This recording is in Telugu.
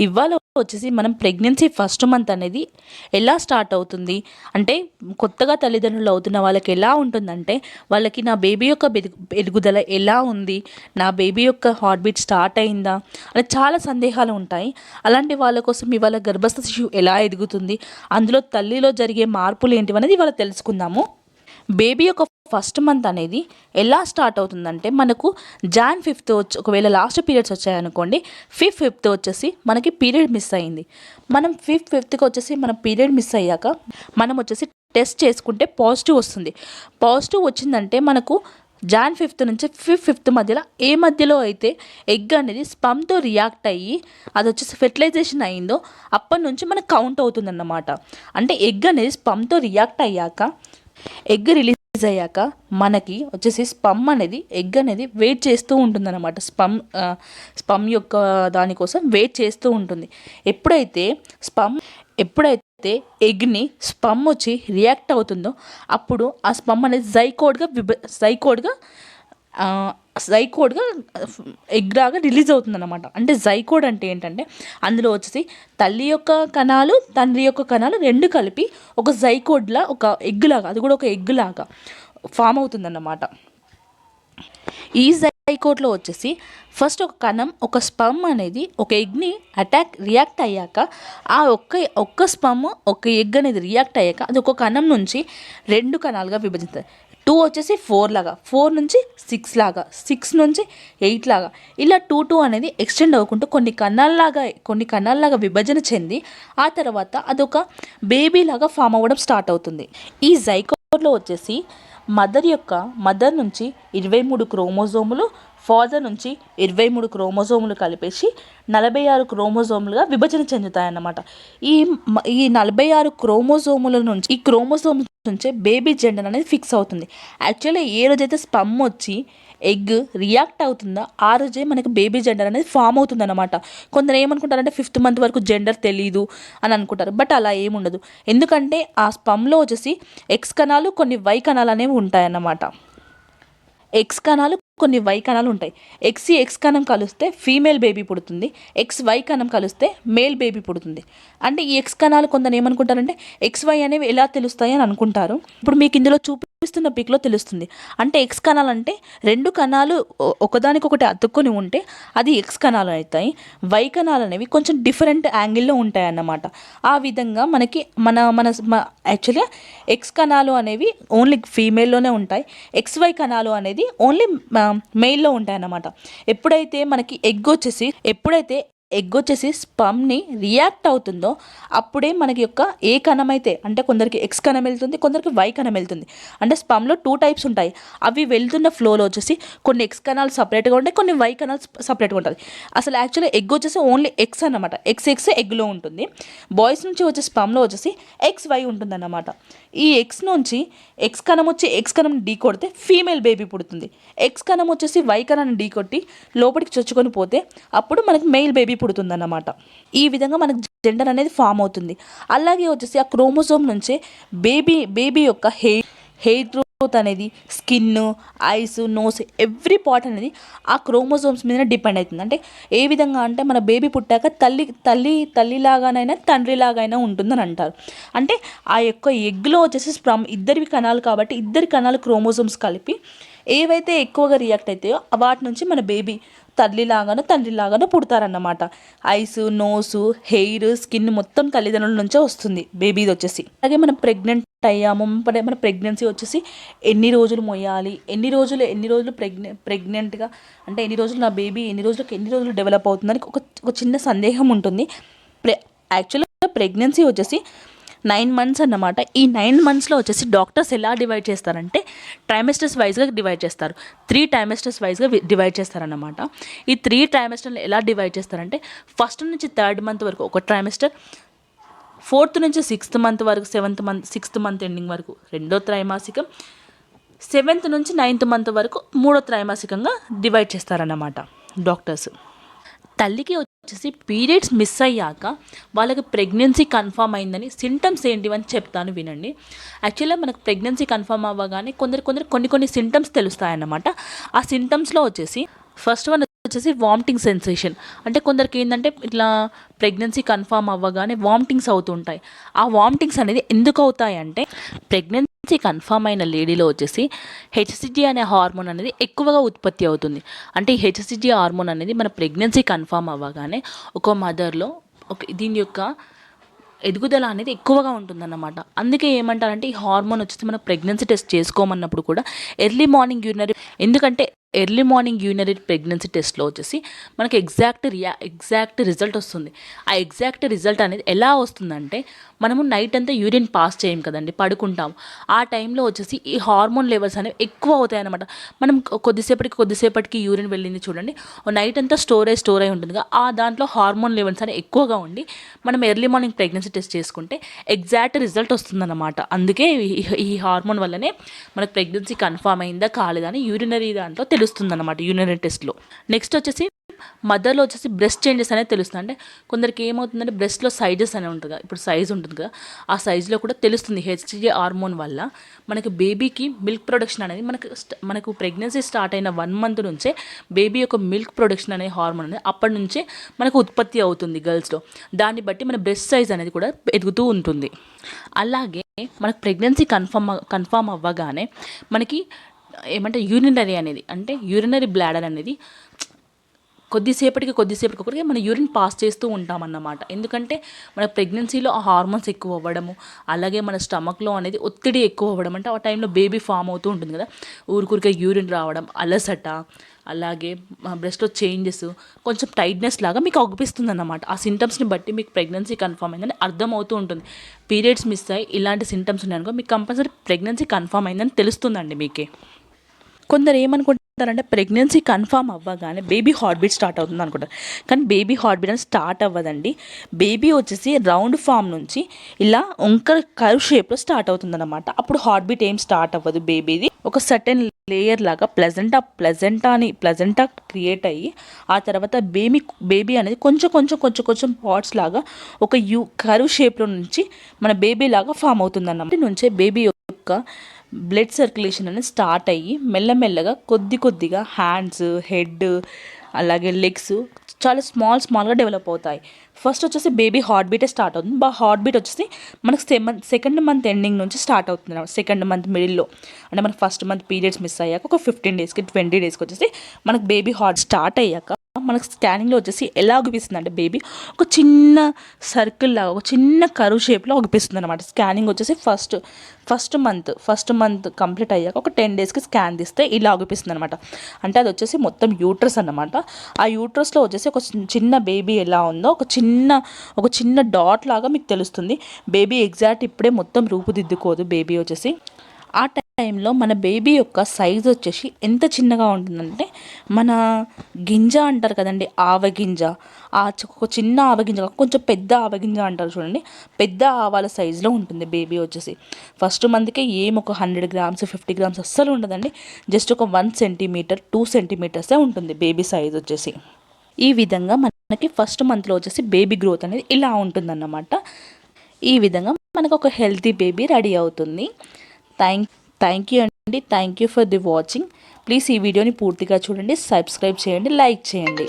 ఇవాళ వచ్చేసి మనం ప్రెగ్నెన్సీ ఫస్ట్ మంత్ అనేది ఎలా స్టార్ట్ అవుతుంది? అంటే కొత్తగా తల్లిదండ్రులు అవుతున్న వాళ్ళకి ఎలా ఉంటుందంటే వాళ్ళకి నా బేబీ యొక్క ఎదుగుదల ఎలా ఉంది? నా బేబీ యొక్క హార్ట్ బీట్ స్టార్ట్ అయిందా? అని చాలా సందేహాలు ఉంటాయి. అలాంటి వాళ్ళ కోసం ఇవాళ గర్భస్థ శిశువు ఎలా ఎదుగుతుంది? అందులో తల్లిలో జరిగే మార్పులు ఏంటివి అనేది ఇవాళ తెలుసుకుందాము. బేబీ యొక్క ఫస్ట్ మంత్ అనేది ఎలా స్టార్ట్ అవుతుందంటే మనకు జాన్ ఫిఫ్త్ వచ్చి ఒకవేళ లాస్ట్ పీరియడ్స్ వచ్చాయనుకోండి ఫిఫ్త్ ఫిఫ్త్ వచ్చేసి మనకి పీరియడ్ మిస్ అయింది. మనం ఫిఫ్త్ ఫిఫ్త్కి వచ్చేసి మనం పీరియడ్ మిస్ అయ్యాక మనం వచ్చేసి టెస్ట్ చేసుకుంటే పాజిటివ్ వస్తుంది. పాజిటివ్ వచ్చిందంటే మనకు జాన్ ఫిఫ్త్ నుంచి ఫిఫ్త్ ఫిఫ్త్ మధ్యలో ఏ మధ్యలో అయితే ఎగ్ అనేది స్పమ్తో రియాక్ట్ అయ్యి అది వచ్చేసి ఫెర్టిలైజేషన్ అయిందో అప్పటి నుంచి మనకు కౌంట్ అవుతుందన్నమాట. అంటే ఎగ్ అనేది స్పమ్తో రియాక్ట్ అయ్యాక ఎగ్ రిలీజ్ అయ్యాక మనకి వచ్చేసి స్పమ్ అనేది ఎగ్ అనేది వెయిట్ చేస్తూ ఉంటుందన్నమాట. స్పమ్ స్పమ్ యొక్క దానికోసం వెయిట్ చేస్తూ ఉంటుంది. ఎప్పుడైతే స్పమ్ ఎప్పుడైతే ఎగ్ని స్పమ్ వచ్చి రియాక్ట్ అవుతుందో అప్పుడు ఆ స్పమ్ అనేది జైకోడ్గా విభ జైకోడ్గా జైకోడ్గా ఎగ్ లాగా రిలీజ్ అవుతుందన్నమాట. అంటే జైకోడ్ అంటే ఏంటంటే అందులో వచ్చేసి తల్లి యొక్క కణాలు తండ్రి యొక్క కణాలు రెండు కలిపి ఒక జైకోడ్లా ఒక ఎగ్ లాగా అది కూడా ఒక ఎగ్ లాగా ఫామ్ అవుతుందన్నమాట. ఈ జైకోట్లో వచ్చేసి ఫస్ట్ ఒక కణం ఒక స్పమ్ అనేది ఒక ఎగ్ని అటాక్ రియాక్ట్ అయ్యాక ఆ ఒక్క ఒక్క స్పమ్ ఒక ఎగ్ అనేది రియాక్ట్ అయ్యాక అది ఒక కణం నుంచి రెండు కణాలుగా విభజిస్తుంది టూ వచ్చేసి ఫోర్ లాగా. ఫోర్ నుంచి సిక్స్ లాగా. సిక్స్ నుంచి ఎయిట్ లాగా. ఇలా టూ టూ అనేది ఎక్స్టెండ్ అవ్వకుండా కొన్ని కణాల్లాగా కొన్ని కణాల్లాగా విభజన చెంది ఆ తర్వాత అదొక బేబీ లాగా ఫామ్ అవ్వడం స్టార్ట్ అవుతుంది. ఈ జైకోర్లో వచ్చేసి మదర్ యొక్క మదర్ నుంచి ఇరవై మూడు క్రోమోజోములు ఫాదర్ నుంచి ఇరవై మూడు క్రోమోజోములు కలిపేసి నలభై ఆరు క్రోమోజోములుగా విభజన చెందుతాయన్నమాట. ఈ ఈ నలభై ఆరు క్రోమోజోముల నుంచి ఈ క్రోమోజోమ్ నుంచే బేబీ జెండర్ అనేది ఫిక్స్ అవుతుంది. యాక్చువల్లీ ఏ రోజైతే స్పమ్ వచ్చి ఎగ్ రియాక్ట్ అవుతుందో ఆ రోజే మనకి బేబీ జెండర్ అనేది ఫామ్ అవుతుంది అనమాట కొందరు ఏమనుకుంటారంటే ఫిఫ్త్ మంత్ వరకు జెండర్ తెలీదు అని అనుకుంటారు. బట్ అలా ఏముండదు ఎందుకంటే ఆ స్పమ్లో వచ్చేసి ఎక్స్ కణాలు కొన్ని వై కణాలు అనేవి ఉంటాయన్నమాట. ఎక్స్ కణాలు కొన్ని వై కణాలు ఉంటాయి. ఎక్స్ ఎక్స్ కణం కలిస్తే ఫీమేల్ బేబీ పుడుతుంది. ఎక్స్ వై కణం కలిస్తే మేల్ బేబీ పుడుతుంది. అంటే ఈ ఎక్స్ కణాలు కొందరు ఏమనుకుంటారంటే ఎక్స్ వై అనేవి ఎలా తెలుస్తాయి అని అనుకుంటారు. ఇప్పుడు మీకు ఇందులో చూపిస్తున్న పిక్లో తెలుస్తుంది. అంటే ఎక్స్ కణాలు అంటే రెండు కణాలు ఒకదానికొకటి అతుక్కొని ఉంటే అది ఎక్స్ కణాలు అవుతాయి. వై కణాలు అనేవి కొంచెం డిఫరెంట్ యాంగిల్లో ఉంటాయి అన్నమాట ఆ విధంగా మనకి మన మన యాక్చువల్గా ఎక్స్ కణాలు అనేవి ఓన్లీ ఫీమేల్లోనే ఉంటాయి. ఎక్స్ వై కణాలు అనేది ఓన్లీ మెయిల్లో ఉంటాయి అన్నమాట ఎప్పుడైతే మనకి ఎగ్ వచ్చేసి ఎప్పుడైతే ఎగ్ వచ్చేసి స్పమ్ని రియాక్ట్ అవుతుందో అప్పుడే మనకి యొక్క ఏ కణం అయితే అంటే కొందరికి ఎక్స్ కణం వెళ్తుంది కొందరికి వై కణం వెళ్తుంది. అంటే స్పమ్లో టూ టైప్స్ ఉంటాయి. అవి వెళ్తున్న ఫ్లోలో వచ్చేసి కొన్ని ఎక్స్ కణాలు సపరేట్గా ఉంటాయి కొన్ని వై కణాలు సపరేట్గా ఉంటుంది అసలు యాక్చువల్లీ ఎగ్ వచ్చేసి ఓన్లీ ఎక్స్ అన్నమాట. ఎక్స్ ఎక్స్ ఎగ్లో ఉంటుంది. బాయ్స్ నుంచి వచ్చే స్పమ్లో వచ్చేసి ఎక్స్ వై ఉంటుందన్నమాట. ఈ ఎక్స్ నుంచి ఎక్స్ కణం వచ్చి ఎక్స్ కణం ఢీ కొడితే ఫీమేల్ బేబీ పుడుతుంది. ఎక్స్ కణం వచ్చేసి వై కణాన్ని ఢీ కొట్టి లోపలికి చొచ్చుకొని పోతే అప్పుడు మనకి మెయిల్ బేబీ పుడుతుందన్నమాట. ఈ విధంగా మనకు జెండర్ అనేది ఫామ్ అవుతుంది. అలాగే వచ్చేసి ఆ క్రోమోజోమ్ నుంచే బేబీ బేబీ యొక్క హెయిర్ హెయిర్ గ్రోత్ అనేది skin eyes nose every part అనేది ఆ క్రోమోజోమ్స్ మీద డిపెండ్ అవుతుంది. అంటే ఏ విధంగా అంటే మన బేబీ పుట్టాక తల్లి తల్లి తల్లిలాగానైనా తండ్రిలాగైనా ఉంటుందని అంటారు. అంటే ఆ యొక్క ఎగ్లో వచ్చేసి స్ప్రమ్ ఇద్దరివి కణాలు కాబట్టి ఇద్దరి కణాలు క్రోమోజోమ్స్ కలిపి ఏవైతే ఎక్కువగా రియాక్ట్ అవుతాయో వాటి నుంచి మన బేబీ తల్లిలాగాను తండ్రిలాగాను పుడతారన్నమాట. ఐస్ నోసు హెయిర్ స్కిన్ మొత్తం తల్లిదండ్రుల నుంచే వస్తుంది. బేబీది వచ్చేసి. అలాగే మనం ప్రెగ్నెంట్ అయ్యాము. మన మన ప్రెగ్నెన్సీ వచ్చేసి ఎన్ని రోజులు మొయ్యాలి? ఎన్ని రోజులు ఎన్ని రోజులు ప్రెగ్నె ప్రెగ్నెంట్గా? అంటే ఎన్ని రోజులు నా బేబీ ఎన్ని రోజులకు ఎన్ని రోజులు డెవలప్ అవుతుందని ఒక ఒక చిన్న సందేహం ఉంటుంది. ప్రె యాక్చువల్గా ప్రెగ్నెన్సీ వచ్చేసి నైన్ మంత్స్ అన్నమాట. ఈ నైన్ మంత్స్లో వచ్చేసి డాక్టర్స్ ఎలా డివైడ్ చేస్తారంటే ట్రైమెస్టర్స్ వైజ్గా డివైడ్ చేస్తారు. త్రీ ట్రైమెస్టర్స్ వైజ్గా డివైడ్ చేస్తారన్నమాట. ఈ త్రీ ట్రైమెస్టర్లు ఎలా డివైడ్ చేస్తారంటే ఫస్ట్ నుంచి థర్డ్ మంత్ వరకు ఒక ట్రైమెస్టర్ ఫోర్త్ నుంచి సిక్స్త్ మంత్ వరకు seventh month sixth month ending వరకు రెండో త్రైమాసికం సెవెంత్ నుంచి నైన్త్ మంత్ వరకు మూడో త్రైమాసికంగా డివైడ్ చేస్తారన్నమాట డాక్టర్స్. తల్లికి వచ్చేసి పీరియడ్స్ మిస్ అయ్యాక వాళ్ళకి ప్రెగ్నెన్సీ కన్ఫర్మ్ అయిందని సింటమ్స్ ఏంటివని చెప్తాను వినండి. యాక్చువల్గా మనకు ప్రెగ్నెన్సీ కన్ఫర్మ్ అవ్వగానే కొందరు కొందరు కొన్ని కొన్ని సింటమ్స్ తెలుస్తాయన్నమాట. ఆ సింటమ్స్లో వచ్చేసి ఫస్ట్ వన్ వచ్చేసి వామిటింగ్ సెన్సేషన్. అంటే కొందరికి ఏంటంటే ఇట్లా ప్రెగ్నెన్సీ కన్ఫామ్ అవ్వగానే వామిటింగ్స్ అవుతుంటాయి. ఆ వామిటింగ్స్ అనేది ఎందుకు అవుతాయి అంటే ప్రెగ్నెన్సీ కన్ఫామ్ అయిన లేడీలో వచ్చేసి హెచ్సిజి అనే హార్మోన్ అనేది ఎక్కువగా ఉత్పత్తి అవుతుంది. అంటే ఈ హెచ్సిజి హార్మోన్ అనేది మన ప్రెగ్నెన్సీ కన్ఫామ్ అవ్వగానే ఒక మదర్లో ఒక దీని యొక్క ఎదుగుదల అనేది ఎక్కువగా ఉంటుందన్నమాట. అందుకే ఏమంటారంటే ఈ హార్మోన్ వచ్చేసి మనం ప్రెగ్నెన్సీ టెస్ట్ చేసుకోమన్నప్పుడు కూడా ఎర్లీ మార్నింగ్ యూరినరీ ఎందుకంటే ఎర్లీ మార్నింగ్ యూనరీ ప్రెగ్నెన్సీ టెస్ట్లో వచ్చేసి మనకి ఎగ్జాక్ట్ రియా ఎగ్జాక్ట్ రిజల్ట్ వస్తుంది. ఆ ఎగ్జాక్ట్ రిజల్ట్ అనేది ఎలా వస్తుందంటే మనము నైట్ అంతా యూరిన్ పాస్ చేయం కదండి పడుకుంటాం. ఆ టైంలో వచ్చేసి ఈ హార్మోన్ లెవెల్స్ అనేవి ఎక్కువ అవుతాయి అనమాట మనం కొద్దిసేపటికి కొద్దిసేపటికి యూరిన్ వెళ్ళింది చూడండి నైట్ అంతా స్టోరేజ్ స్టోర్ అయి ఉంటుంది ఆ దాంట్లో హార్మోన్ లెవెల్స్ అనేవి ఎక్కువగా ఉండి మనం ఎర్లీ మార్నింగ్ ప్రెగ్నెన్సీ టెస్ట్ చేసుకుంటే ఎగ్జాక్ట్ రిజల్ట్ వస్తుందన్నమాట. అందుకే ఈ- ఈ హార్మోన్ వల్లనే మనకు ప్రెగ్నెన్సీ కన్ఫామ్ అయిందా కాలేదా అని యూరినరీ దాంట్లో తెలుస్తుంది అనమాట యూరినరీ టెస్ట్లో. నెక్స్ట్ వచ్చేసి మదర్లో వచ్చేసి బ్రెస్ట్ చేంజెస్ అనేది తెలుస్తుంది. అంటే కొందరికి ఏమవుతుందంటే బ్రెస్ట్లో సైజెస్ అనేవి ఉంటుంది కదా ఇప్పుడు సైజ్ ఉంటుంది కదా ఆ సైజులో కూడా తెలుస్తుంది హెచ్జే హార్మోన్ వల్ల. మనకి బేబీకి మిల్క్ ప్రొడక్షన్ అనేది మనకు మనకు ప్రెగ్నెన్సీ స్టార్ట్ అయిన వన్ మంత్ నుంచే బేబీ యొక్క మిల్క్ ప్రొడక్షన్ అనే హార్మోన్ అనేది అప్పటి నుంచే మనకు ఉత్పత్తి అవుతుంది గర్ల్స్లో. దాన్ని బట్టి మన బ్రెస్ట్ సైజ్ అనేది కూడా ఎదుగుతూ ఉంటుంది. అలాగే మనకు ప్రెగ్నెన్సీ కన్ఫర్మ్ కన్ఫామ్ అవ్వగానే మనకి ఏమంటే యూరినరీ అనేది అంటే యూరినరీ బ్లాడర్ అనేది కొద్దిసేపటికి కొద్దిసేపటికి ఒకరికి మన యూరిన్ పాస్ చేస్తూ ఉంటామన్నమాట. ఎందుకంటే మన ప్రెగ్నెన్సీలో ఆ హార్మోన్స్ ఎక్కువ అవ్వడము అలాగే మన స్టమక్లో అనేది ఒత్తిడి ఎక్కువ అవ్వడం అంటే ఆ టైంలో బేబీ ఫామ్ అవుతూ ఉంటుంది కదా. ఊరికూరికే యూరిన్ రావడం అలసట అలాగే బ్రెస్ట్లో చేంజెస్ కొంచెం టైట్నెస్ లాగా మీకు అగుపిస్తుంది అన్నమాట ఆ సింటమ్స్ని బట్టి మీకు ప్రెగ్నెన్సీ కన్ఫర్మ్ అయిందని అర్థం అవుతూ ఉంటుంది. పీరియడ్స్ మిస్ అయ్యి ఇలాంటి సింటమ్స్ ఉన్నాయనుకో మీకు కంపల్సరీ ప్రెగ్నెన్సీ కన్ఫర్మ్ అయిందని తెలుస్తుందండి మీకే. కొందరు ఏమనుకుంటారంటే ప్రెగ్నెన్సీ కన్ఫామ్ అవ్వగానే బేబీ హార్ట్ బీట్ స్టార్ట్ అవుతుంది అనుకుంటారు. కానీ బేబీ హార్ట్ బీట్ అని స్టార్ట్ అవ్వదండి. బేబీ వచ్చేసి రౌండ్ ఫామ్ నుంచి ఇలా వంకర కర్వ్ షేప్లో స్టార్ట్ అవుతుంది అనమాట అప్పుడు హార్ట్ బీట్ ఏం స్టార్ట్ అవ్వదు బేబీది. ఒక సర్టెన్ లేయర్ లాగా ప్లెజెంటా ప్లెజెంటా అని ప్లెజెంటా క్రియేట్ అయ్యి ఆ తర్వాత బేబీ బేబీ అనేది కొంచెం కొంచెం కొంచెం కొంచెం పార్ట్స్ లాగా ఒక యూ కర్వ్ షేప్లో నుంచి మన బేబీ లాగా ఫామ్ అవుతుంది అన్నమాట నుంచే బేబీ యొక్క బ్లడ్ సర్క్యులేషన్ అనేది స్టార్ట్ అయ్యి మెల్లమెల్లగా కొద్ది కొద్దిగా హ్యాండ్స్ హెడ్ అలాగే లెగ్స్ చాలా స్మాల్ స్మాల్గా డెవలప్ అవుతాయి. ఫస్ట్ వచ్చేసి బేబీ హార్ట్ బీటే స్టార్ట్ అవుతుంది. బా హార్ట్ బీట్ వచ్చేసి మనకు సెమంత్ సెకండ్ మంత్ ఎండింగ్ నుంచి స్టార్ట్ అవుతుంది సెకండ్ మంత్ మిడిల్లో అంటే మనకు ఫస్ట్ మంత్ పీరియడ్స్ మిస్ అయ్యాక ఒక ఫిఫ్టీన్ డేస్కి ట్వంటీ డేస్కి వచ్చేసి మనకు బేబీ హార్ట్ స్టార్ట్ అయ్యాక మనకు స్కానింగ్లో వచ్చేసి ఎలా అగుపిస్తుంది అంటే బేబీ ఒక చిన్న సర్కిల్ లాగా ఒక చిన్న కరువు షేప్లో అగుపిస్తుంది అనమాట స్కానింగ్ వచ్చేసి first first month first month complete అయ్యాక ఒక టెన్ డేస్కి స్కాన్ తీస్తే ఇలా అగుపిస్తుంది అనమాట అంటే అది వచ్చేసి మొత్తం యూట్రస్ అనమాట ఆ యూట్రస్లో వచ్చేసి ఒక చిన్న- చిన్న బేబీ ఎలా ఉందో ఒక చిన్న ఒక చిన్న డాట్ లాగా మీకు తెలుస్తుంది. బేబీ ఎగ్జాక్ట్ ఇప్పుడే మొత్తం రూపుదిద్దుకోదు బేబీ వచ్చేసి. ఆ టైంలో మన బేబీ యొక్క సైజ్ వచ్చేసి ఎంత చిన్నగా ఉంటుందంటే మన గింజ అంటారు కదండి ఆవగింజ. ఆ ఒక చిన్న ఆవగింజ కొంచెం పెద్ద ఆవగింజ అంటారు చూడండి. పెద్ద ఆవాల సైజులో ఉంటుంది బేబీ వచ్చేసి. ఫస్ట్ మంత్కే ఏం ఒక హండ్రెడ్ గ్రామ్స్ ఫిఫ్టీ గ్రామ్స్ అస్సలు ఉండదండి. జస్ట్ ఒక వన్ సెంటీమీటర్ టూ సెంటీమీటర్సే ఉంటుంది బేబీ సైజ్ వచ్చేసి. ఈ విధంగా మనకి ఫస్ట్ మంత్లో వచ్చేసి బేబీ గ్రోత్ అనేది ఇలా ఉంటుందన్నమాట. ఈ విధంగా మనకు ఒక హెల్తీ బేబీ రెడీ అవుతుంది. థ్యాంక్ థ్యాంక్ యూ అండి thank you for the watching please ఈ వీడియోని పూర్తిగా చూడండి సబ్స్క్రైబ్ చేయండి లైక్ చేయండి.